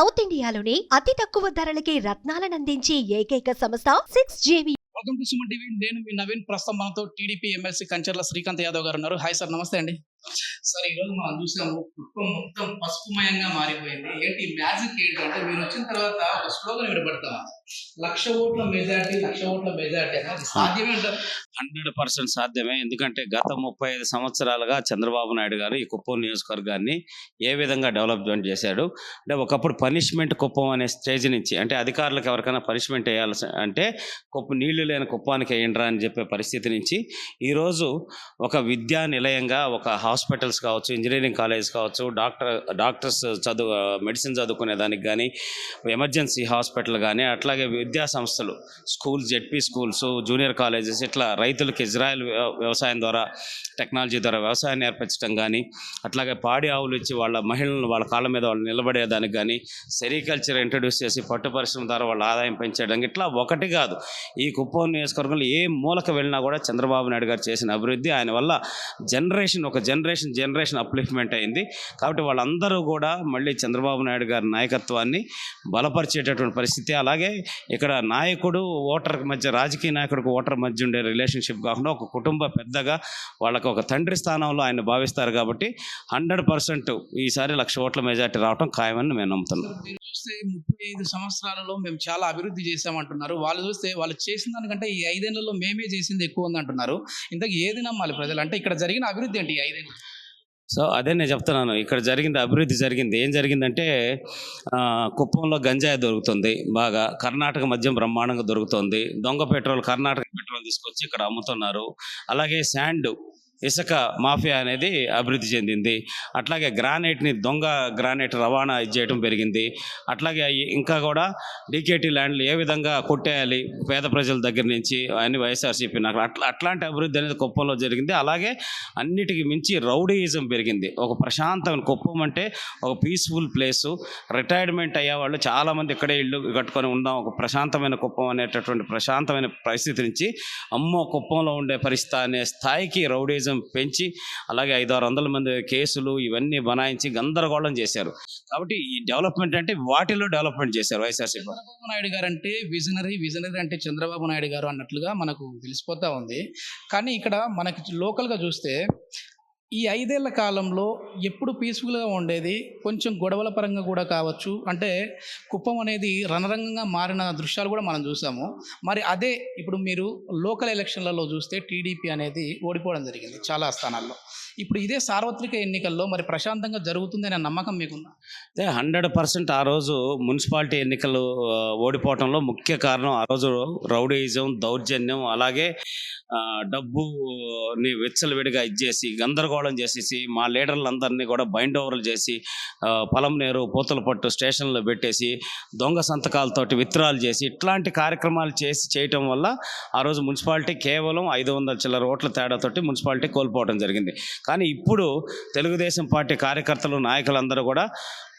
South ఇండియాలోని అతి తక్కువ ధరలకి రత్నాలనందించే ఏకైక సంస్థ six JV. Welcome to Suman TV. నేను మీ నవీన్. ప్రస్తుతం మనతో టీడీపీ ఎమ్మెల్సీ కంచర్ల శ్రీకాంత్ యాదవ్ గారు ఉన్నారు. హాయ్ సార్ నమస్తే అండి. సార్ ఈ రోజు మనం చూసాము కుటుంబం మొత్తం పసుపుమయంగా మారిపోయింది. ఏంటి? మ్యాజిక్ ఏంటి అంటే మీరు వచ్చిన తర్వాత ఒక స్లోగన్ వినపడతాం లక్ష ఓట్ల మెజార్టీ లక్ష ఓట్ల మెజార్టీ సాధ్యమే హండ్రెడ్ పర్సెంట్ సాధ్యమే. ఎందుకంటే గత ముప్పై ఐదు సంవత్సరాలుగా చంద్రబాబు నాయుడు గారు ఈ కుప్పం నియోజకవర్గాన్ని ఏ విధంగా డెవలప్మెంట్ చేశాడు? అంటే ఒకప్పుడు పనిష్మెంట్ కుప్పం అనే స్టేజ్ నుంచి అంటే అధికారులకు ఎవరికైనా పనిష్మెంట్ వేయాల్సి అంటే కుప్ప నీళ్ళు లేని కుప్పానికి వేయండిరా అని చెప్పే పరిస్థితి నుంచి ఈరోజు ఒక విద్యా నిలయంగా ఒక హాస్పిటల్స్ కావచ్చు ఇంజనీరింగ్ కాలేజ్ కావచ్చు డాక్టర్ డాక్టర్స్ చదువు మెడిసిన్ చదువుకునే దానికి కానీ ఎమర్జెన్సీ హాస్పిటల్ కానీ అట్లాగే విద్యా సంస్థలు schools ZP schools junior colleges ఇట్లా రైతులకు ఇజ్రాయెల్ వ్యవసాయం ద్వారా టెక్నాలజీ ద్వారా వ్యవసాయం నేర్పించడం కానీ అట్లాగే పాడి ఆవులు ఇచ్చి వాళ్ళ మహిళలను వాళ్ళ కాళ్ళ మీద వాళ్ళు నిలబడేదానికి కానీ సెరికల్చర్ ఇంట్రడ్యూస్ చేసి పట్టు పరిశ్రమ ద్వారా వాళ్ళ ఆదాయం పెంచడం ఇట్లా ఒకటి కాదు. ఈ కుప్పం నియోజకవర్గంలో ఏ మూలక వెళ్ళినా కూడా చంద్రబాబు నాయుడు గారు చేసిన అభివృద్ధి ఆయన వల్ల జనరేషన్ ఒక జనరేషన్ జనరేషన్ జనరేషన్ అప్లిఫ్ట్మెంట్ అయింది. కాబట్టి వాళ్ళందరూ కూడా మళ్ళీ చంద్రబాబు నాయుడు గారి నాయకత్వాన్ని బలపరిచేటటువంటి పరిస్థితి. అలాగే ఇక్కడ నాయకుడు ఓటర్ మధ్య రాజకీయ నాయకుడికి ఓటర్ మధ్య ఉండే రిలేషన్షిప్ కాకుండా ఒక కుటుంబ పెద్దగా వాళ్ళకు ఒక తండ్రి స్థానంలో ఆయన భావిస్తారు కాబట్టి హండ్రెడ్ పర్సెంట్ ఈసారి లక్ష ఓట్ల మెజార్టీ రావడం ఖాయమని మేము నమ్ముతున్నాం. చూస్తే ముప్పై ఐదు సంవత్సరాలలో మేము చాలా అభివృద్ధి చేసామంటున్నారు వాళ్ళు చూస్తే వాళ్ళు చేసిన దానికంటే ఈ ఐదేళ్ళలో మేమే చేసింది ఎక్కువ ఉంది అంటున్నారు. ఇంతకు ఏది నమ్మాలి ప్రజలు? అంటే ఇక్కడ జరిగిన అభివృద్ధి ఏంటి ఈ ఐదేళ్ళు సో అదే నేను చెప్తున్నాను. ఇక్కడ జరిగింది అభివృద్ధి జరిగింది. ఏం జరిగిందంటే కుప్పంలో గంజాయి దొరుకుతుంది. బాగా కర్ణాటక మద్యం బ్రహ్మాండంగా దొరుకుతుంది. దొంగ పెట్రోల్ కర్ణాటక పెట్రోల్ తీసుకొచ్చి ఇక్కడ అమ్ముతున్నారు. అలాగే శాండ్ ఇసుక మాఫియా అనేది అభివృద్ధి చెందింది. అట్లాగే గ్రానైట్ని దొంగ గ్రానైట్ రవాణా చేయటం పెరిగింది. అట్లాగే ఇంకా కూడా డీకేటీ ల్యాండ్లు ఏ విధంగా కొట్టేయాలి పేద ప్రజల దగ్గర నుంచి అన్ని వైఎస్ఆర్సీపీ నాకు అట్లా అట్లాంటి అభివృద్ధి అనేది కుప్పంలో జరిగింది. అలాగే అన్నిటికీ మించి రౌడీయిజం పెరిగింది. ఒక ప్రశాంతమైన కుప్పం అంటే ఒక పీస్ఫుల్ ప్లేసు. రిటైర్మెంట్ అయ్యేవాళ్ళు చాలామంది ఇక్కడే ఇల్లు కట్టుకొని ఉందాం. ఒక ప్రశాంతమైన కుప్పం అనేటటువంటి ప్రశాంతమైన పరిస్థితి నుంచి అమ్మో కుప్పంలో ఉండే పరిస్థితి అనే స్థాయికి రౌడీజం పెంచి అలాగే ఐదు ఆరు వందల మంది కేసులు ఇవన్నీ బనాయించి గందరగోళం చేశారు. కాబట్టి ఈ డెవలప్మెంట్ అంటే వాటిలో డెవలప్మెంట్ చేశారు వైఎస్ఆర్సీపీ చంద్రబాబు నాయుడు గారు అంటే విజనరీ విజనరీ అంటే చంద్రబాబు నాయుడు గారు అన్నట్లుగా మనకు తెలిసిపోతా ఉంది. కానీ ఇక్కడ మనకి లోకల్గా చూస్తే ఈ ఐదేళ్ళ కాలంలో ఎప్పుడు పీస్ఫుల్గా ఉండేది కొంచెం గొడవల పరంగా కూడా కావచ్చు. అంటే కుప్పం అనేది రణరంగంగా మారిన దృశ్యాలు కూడా మనం చూసాము. మరి అదే ఇప్పుడు మీరు లోకల్ ఎలక్షన్లలో చూస్తే టీడీపీ అనేది ఓడిపోవడం జరిగింది చాలా స్థానాల్లో. ఇప్పుడు ఇదే సార్వత్రిక ఎన్నికల్లో మరి ప్రశాంతంగా జరుగుతుంది అనే నమ్మకం మీకుందా? అదే హండ్రెడ్ పర్సెంట్ ఆ రోజు మున్సిపాలిటీ ఎన్నికలు ఓడిపోవటంలో ముఖ్య కారణం ఆ రోజు రౌడీయిజం దౌర్జన్యం అలాగే డబ్బుని వెచ్చలవిడిగా ఇచ్చేసి గందరగోళం చేసేసి మా లీడర్లందరినీ కూడా బైండ్ ఓవర్లు చేసి పొలం పొలంనేరు పూతలపట్టు స్టేషన్లో పెట్టేసి దొంగ సంతకాలతోటి విత్రాలు చేసి ఇట్లాంటి కార్యక్రమాలు చేసి చేయటం వల్ల ఆ రోజు మున్సిపాలిటీ కేవలం ఐదు వందల చిల్లర ఓట్ల తేడాతోటి మున్సిపాలిటీ కోల్పోవడం జరిగింది. కానీ ఇప్పుడు తెలుగుదేశం పార్టీ కార్యకర్తలు నాయకులందరూ కూడా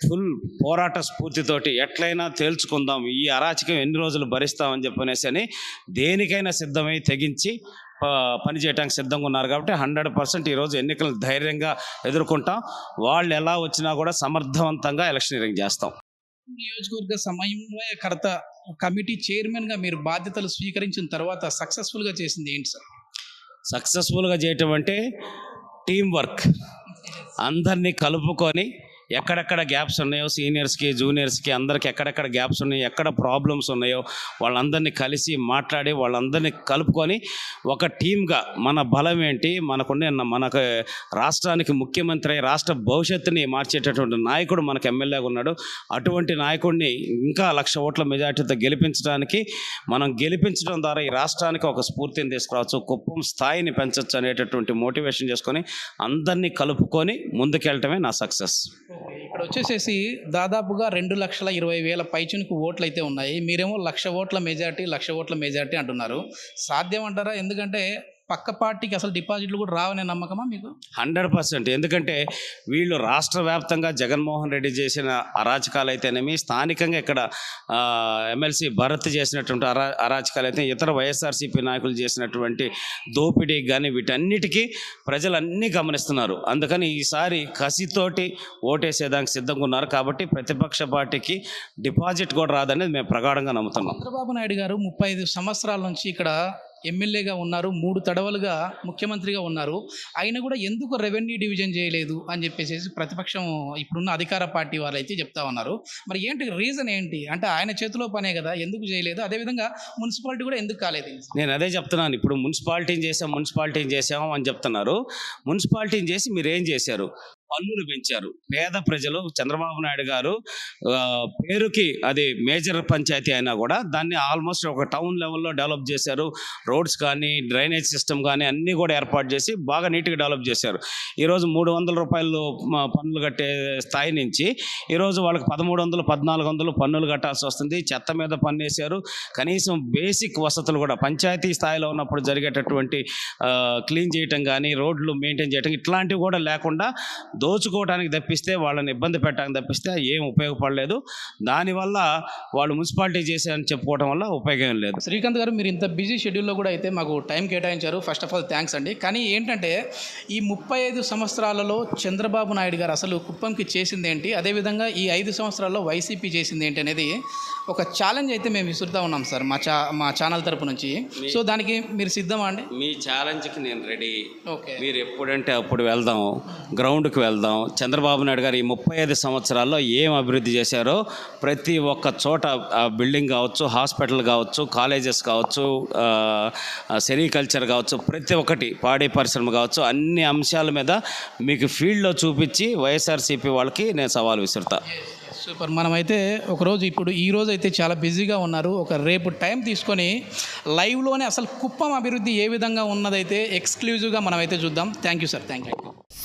ఫుల్ పోరాట స్ఫూర్తితోటి ఎట్లయినా తేల్చుకుందాం ఈ అరాచకం ఎన్ని రోజులు భరిస్తామని చెప్పనేసి అని దేనికైనా సిద్ధమై తెగించి ప- పని చేయడానికి సిద్ధంగా ఉన్నారు కాబట్టి హండ్రెడ్ పర్సెంట్ ఈరోజు ఎన్నికలు ధైర్యంగా ఎదుర్కొంటాం. వాళ్ళు ఎలా వచ్చినా కూడా సమర్థవంతంగా ఎలక్షనీరింగ్ చేస్తాం. నియోజకవర్గ సమన్వయకర్త కమిటీ చైర్మన్గా మీరు బాధ్యతలు స్వీకరించిన తర్వాత సక్సెస్ఫుల్గా చేసింది ఏంటి సార్? సక్సెస్ఫుల్గా చేయటం అంటే టీం వర్క్. అందరినీ కలుపుకొని ఎక్కడెక్కడ గ్యాప్స్ ఉన్నాయో సీనియర్స్కి జూనియర్స్కి అందరికి ఎక్కడెక్కడ గ్యాప్స్ ఉన్నాయో ఎక్కడ ప్రాబ్లమ్స్ ఉన్నాయో వాళ్ళందరినీ కలిసి మాట్లాడి వాళ్ళందరినీ కలుపుకొని ఒక టీమ్గా మన బలం ఏంటి? మనకున్న మనకు రాష్ట్రానికి ముఖ్యమంత్రి అయి రాష్ట్ర భవిష్యత్తుని మార్చేటటువంటి నాయకుడు మనకు ఎమ్మెల్యేగా ఉన్నాడు. అటువంటి నాయకుడిని ఇంకా లక్ష ఓట్ల మెజార్టీతో గెలిపించడానికి మనం గెలిపించడం ద్వారా ఈ రాష్ట్రానికి ఒక స్ఫూర్తిని తీసుకురావచ్చు కుప్పం స్థాయిని పెంచవచ్చు అనేటటువంటి మోటివేషన్ చేసుకొని అందరినీ కలుపుకొని ముందుకెళ్ళటమే నా సక్సెస్ ఇక్కడ వచ్చేసేసి దాదాపుగా రెండు లక్షల ఇరవై వేల పైచునికి ఓట్లు అయితే ఉన్నాయి. మీరేమో లక్ష ఓట్ల మెజార్టీ లక్ష ఓట్ల మెజార్టీ అంటున్నారు. సాధ్యం అంటారా? ఎందుకంటే పక్క పార్టీకి అసలు డిపాజిట్లు కూడా రావనే నమ్మకమా మీకు? Hundred percent. ఎందుకంటే వీళ్ళు రాష్ట్ర వ్యాప్తంగా జగన్మోహన్ రెడ్డి చేసిన అరాచకాలు అయితేనేమి స్థానికంగా ఇక్కడ ఎమ్మెల్సీ భరత్ చేసినటువంటి అరా అరాచకాలు అయితే ఇతర వైఎస్ఆర్సీపీ నాయకులు చేసినటువంటి దోపిడీ కానీ వీటన్నిటికీ ప్రజలు అన్నీ గమనిస్తున్నారు. అందుకని ఈసారి కసితోటి ఓటేసేదానికి సిద్ధంగా ఉన్నారు కాబట్టి ప్రతిపక్ష పార్టీకి డిపాజిట్ కూడా రాదనేది మేము ప్రగాఢంగా నమ్ముతున్నాం. చంద్రబాబు నాయుడు గారు ముప్పై ఐదు సంవత్సరాల నుంచి ఇక్కడ ఎమ్మెల్యేగా ఉన్నారు మూడు తడవలుగా ముఖ్యమంత్రిగా ఉన్నారు. ఆయన కూడా ఎందుకు రెవెన్యూ డివిజన్ చేయలేదు అని చెప్పేసి ప్రతిపక్షం ఇప్పుడున్న అధికార పార్టీ వాళ్ళు అయితే చెప్తా ఉన్నారు. మరి ఏంటి రీజన్ ఏంటి? అంటే ఆయన చేతిలో పనే కదా ఎందుకు చేయలేదు? అదేవిధంగా మున్సిపాలిటీ కూడా ఎందుకు కాలేదు నేను అదే చెప్తున్నాను. ఇప్పుడు మున్సిపాలిటీని చేసాం మున్సిపాలిటీని చేసాం అని చెప్తున్నారు. మున్సిపాలిటీని చేసి మీరు ఏం చేశారు? పన్నులు పెంచారు. పేద ప్రజలు చంద్రబాబు నాయుడు గారు పేరుకి అది మేజర్ పంచాయతీ అయినా కూడా దాన్ని ఆల్మోస్ట్ ఒక టౌన్ లెవెల్లో డెవలప్ చేశారు. రోడ్స్ కానీ డ్రైనేజ్ సిస్టమ్ కానీ అన్నీ కూడా ఏర్పాటు చేసి బాగా నీట్గా డెవలప్ చేశారు. ఈరోజు మూడు వందల రూపాయలు పన్నులు కట్టే స్థాయి నుంచి ఈరోజు వాళ్ళకి పదమూడు వందలు పద్నాలుగు వందలు పన్నులు కట్టాల్సి వస్తుంది. చెత్త మీద పన్ను వేశారు కనీసం బేసిక్ వసతులు కూడా పంచాయతీ స్థాయిలో ఉన్నప్పుడు జరిగేటటువంటి క్లీన్ చేయటం కానీ రోడ్లు మెయింటైన్ చేయటం ఇట్లాంటివి కూడా లేకుండా దోచుకోవడానికి తప్పిస్తే వాళ్ళని ఇబ్బంది పెట్టడానికి తప్పిస్తే ఏం ఉపయోగపడలేదు. దానివల్ల వాళ్ళు మున్సిపాలిటీ చేశారని చెప్పుకోవడం వల్ల ఉపయోగం లేదు. శ్రీకాంత్ గారు మీరు ఇంత బిజీ షెడ్యూల్లో కూడా అయితే మాకు టైం కేటాయించారు. ఫస్ట్ ఆఫ్ ఆల్ థ్యాంక్స్ అండి. కానీ ఏంటంటే ఈ ముప్పై ఐదు సంవత్సరాలలో చంద్రబాబు నాయుడు గారు అసలు కుప్పంకి చేసింది ఏంటి? అదేవిధంగా ఈ ఐదు సంవత్సరాల్లో వైసీపీ చేసింది ఏంటి అనేది ఒక ఛాలెంజ్ అయితే మేము విసురుతా ఉన్నాం సార్ మా చా మా ఛానల్ తరపు నుంచి. సో దానికి మీరు సిద్ధమా అండి? మీ ఛాలెంజ్కి నేను రెడీ. ఓకే. మీరు ఎప్పుడంటే అప్పుడు వెళ్దాం. గ్రౌండ్కి వెళ్దాం. వెళ్దాం. చంద్రబాబు నాయుడు గారు ఈ ముప్పై ఐదు సంవత్సరాల్లో ఏం అభివృద్ధి చేశారో ప్రతి ఒక్క చోట బిల్డింగ్ కావచ్చు హాస్పిటల్ కావచ్చు కాలేజెస్ కావచ్చు సెరికల్చర్ కావచ్చు ప్రతి ఒక్కటి పాడి పరిశ్రమ కావచ్చు అన్ని అంశాల మీద మీకు ఫీల్డ్లో చూపించి వైఎస్ఆర్సీపీ వాళ్ళకి నేను సవాల్ విసురుతా. సూపర్. మనమైతే ఒకరోజు ఇప్పుడు ఈ రోజు అయితే చాలా బిజీగా ఉన్నారు. ఒక రేపు టైం తీసుకొని లైవ్లోనే అసలు కుప్పం అభివృద్ధి ఏ విధంగా ఉన్నదైతే ఎక్స్క్లూజివ్గా మనమైతే చూద్దాం. Thank you sir. Thank you.